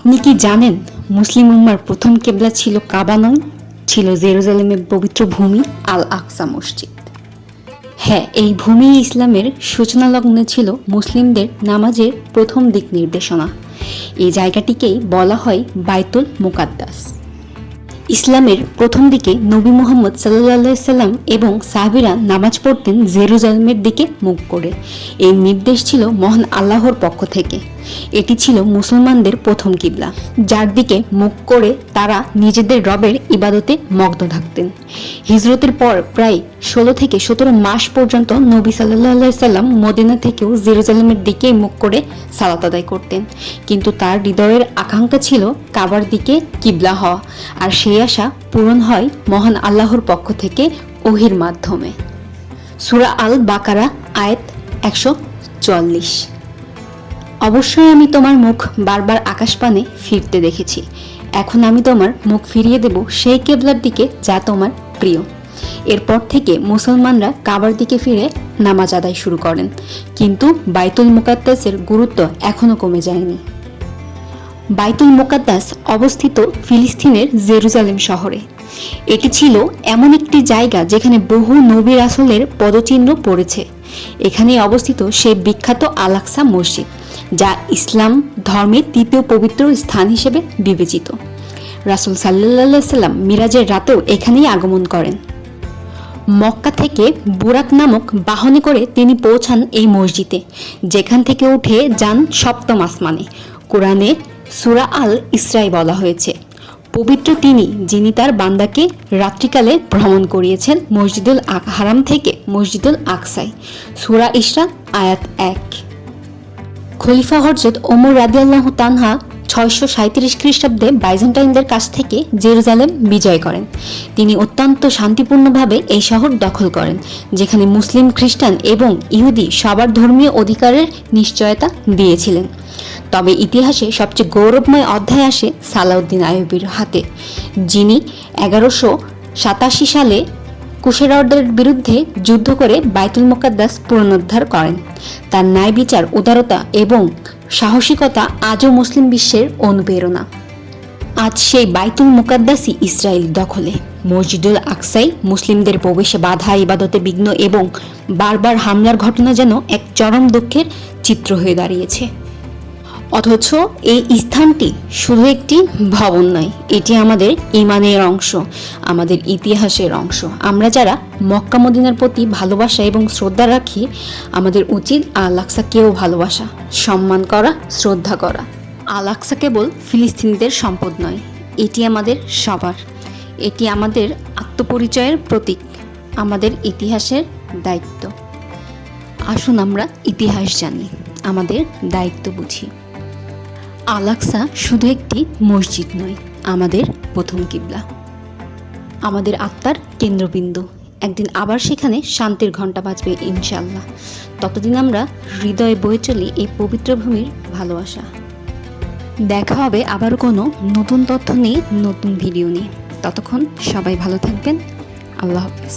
আপনি কি জানেন মুসলিম উম্মার প্রথম কেবলা ছিল কাবা নয়? ছিল জেরুজালেমের পবিত্র ভূমি আল আকসা মসজিদ। হ্যাঁ এই ভূমি ইসলামের সূচনা লগ্নে ছিল মুসলিমদের নামাজের প্রথম দিক নির্দেশনা। এই জায়গাটিকেই বলা হয় বাইতুল মুকাদ্দাস। ইসলামের প্রথম দিকে নবী মোহাম্মদ সাল্লাহ সাল্লাম এবং সাহাবিরা নামাজ পড়তেন জেরুজালমের দিকে মুখ করে। এই নির্দেশ ছিল মহান আল্লাহর পক্ষ থেকে। এটি ছিল মুসলমানদের প্রথম কিবলা। যার দিকে মুখ করে তারা নিজেদের রবের ইবাদতে মগ্ন থাকতেন। হিজরতের পর প্রায় ষোলো থেকে সতেরো মাস পর্যন্ত নবী সাল্লাহ সাল্লাম মদিনা থেকেও জেরুজালেমের দিকে মুখ করে সালাত আদায় করতেন। কিন্তু তার হৃদয়ের আকাঙ্ক্ষা ছিল কাবার দিকে কিবলা হওয়া। আর সেই আশা পূরণ হয় মহান আল্লাহর পক্ষ থেকে ওহির মাধ্যমে। সুরা আল বাকারা আয়াত একশো চুয়াল্লিশ। অবশ্যই আমি তোমার মুখ বারবার আকাশপানে ফিরতে দেখেছি। এখন আমি তোমার মুখ ফিরিয়ে দেব সেই কেবলার দিকে যা তোমার প্রিয়। এরপর থেকে মুসলমানরা কাবার দিকে ফিরে নামাজ আদায় শুরু করেন। কিন্তু বাইতুল মুকাদ্দাসের গুরুত্ব এখনও কমে যায়নি। বাইতুল মোকাদ্দাস অবস্থিত ফিলিস্তিনের জেরুজালেম শহরে। এটি ছিল এমন একটি জায়গা যেখানে বহু নবী রাসূলের পদচিহ্ন পড়েছে। এখানে অবস্থিত সেই বিখ্যাত আলাক্সা মসজিদ, যা ইসলাম ধর্মের তৃতীয় পবিত্র স্থান হিসেবে বিবেচিত। রাসূল সাল্লাহ সাল্লাম মিরাজের রাতেও এখানেই আগমন করেন। মক্কা থেকে বুরাক নামক বাহনে করে তিনি পৌঁছান এই মসজিদে, যেখান থেকে উঠে যান সপ্তম আসমানে। কোরআনে সুরা আল ইসরাই বলা হয়েছে। পবিত্র তিনি, যিনি তার বান্দাকে রাত্রিকালে ভ্রমণ করিয়েছেন মসজিদুল আক হারাম থেকে মসজিদুল আকসাই সুরা ইসরা আয়াত এক। খলিফা হরজত ওমর রাদিয়াল্লাহ তানহা ছয়শো সাঁত্রিশ খ্রিস্টাব্দে বাইজেন্টাইনদের কাছ থেকে জেরুজালেম বিজয় করেন। তিনি অত্যন্ত শান্তিপূর্ণভাবে এই শহর দখল করেন, যেখানে মুসলিম খ্রিস্টান এবং ইহুদি সবার ধর্মীয় অধিকারের নিশ্চয়তা দিয়েছিলেন। তবে ইতিহাসে সবচেয়ে গৌরবময় অধ্যায় আসে সালাউদ্দিন আইয়ুবির হাতে, যিনি এগারোশো সাতাশি সালে কুশেরদের বিরুদ্ধে যুদ্ধ করে বাইতুল মোকাদ্দাস পুনরুদ্ধার করেন। তার ন্যায় বিচার, উদারতা এবং সাহসিকতা আজও মুসলিম বিশ্বের অনুপ্রেরণা। আজ সেই বাইতুল মুকাদ্দাসই ইসরায়েল দখলে। মসজিদুল আকসাই মুসলিমদের প্রবেশে বাধা, ইবাদতে বিঘ্ন এবং বারবার হামলার ঘটনা যেন এক চরম দুঃখের চিত্র হয়ে দাঁড়িয়েছে। অথচ এই স্থানটি শুধু একটি ভবন নয়, এটি আমাদের ইমানের অংশ, আমাদের ইতিহাসের অংশ। আমরা যারা মক্কা মদিনার প্রতি ভালোবাসা এবং শ্রদ্ধা রাখি, আমাদের উচিত আলাক্সাকেও ভালোবাসা, সম্মান করা, শ্রদ্ধা করা। আলাক্সা কেবল ফিলিস্তিনিদের সম্পদ নয়, এটি আমাদের সবার। এটি আমাদের আত্মপরিচয়ের প্রতীক, আমাদের ইতিহাসের দায়িত্ব। আসুন আমরা ইতিহাস জানি, আমাদের দায়িত্ব বুঝি। আলাক্সা শুধু একটি মসজিদ নয়, আমাদের প্রথম কিবলা। আমাদের আত্মার কেন্দ্রবিন্দু। একদিন আবার সেখানে শান্তির ঘণ্টা বাজবে ইনশাল্লাহ ততদিন আমরা হৃদয়ে বয়ে চলি এই পবিত্র ভূমির ভালোবাসা। দেখা হবে আবার কোনো নতুন তথ্য নিয়ে, নতুন ভিডিও নিয়ে। ততক্ষণ সবাই ভালো থাকবেন। আল্লাহ হাফিজ।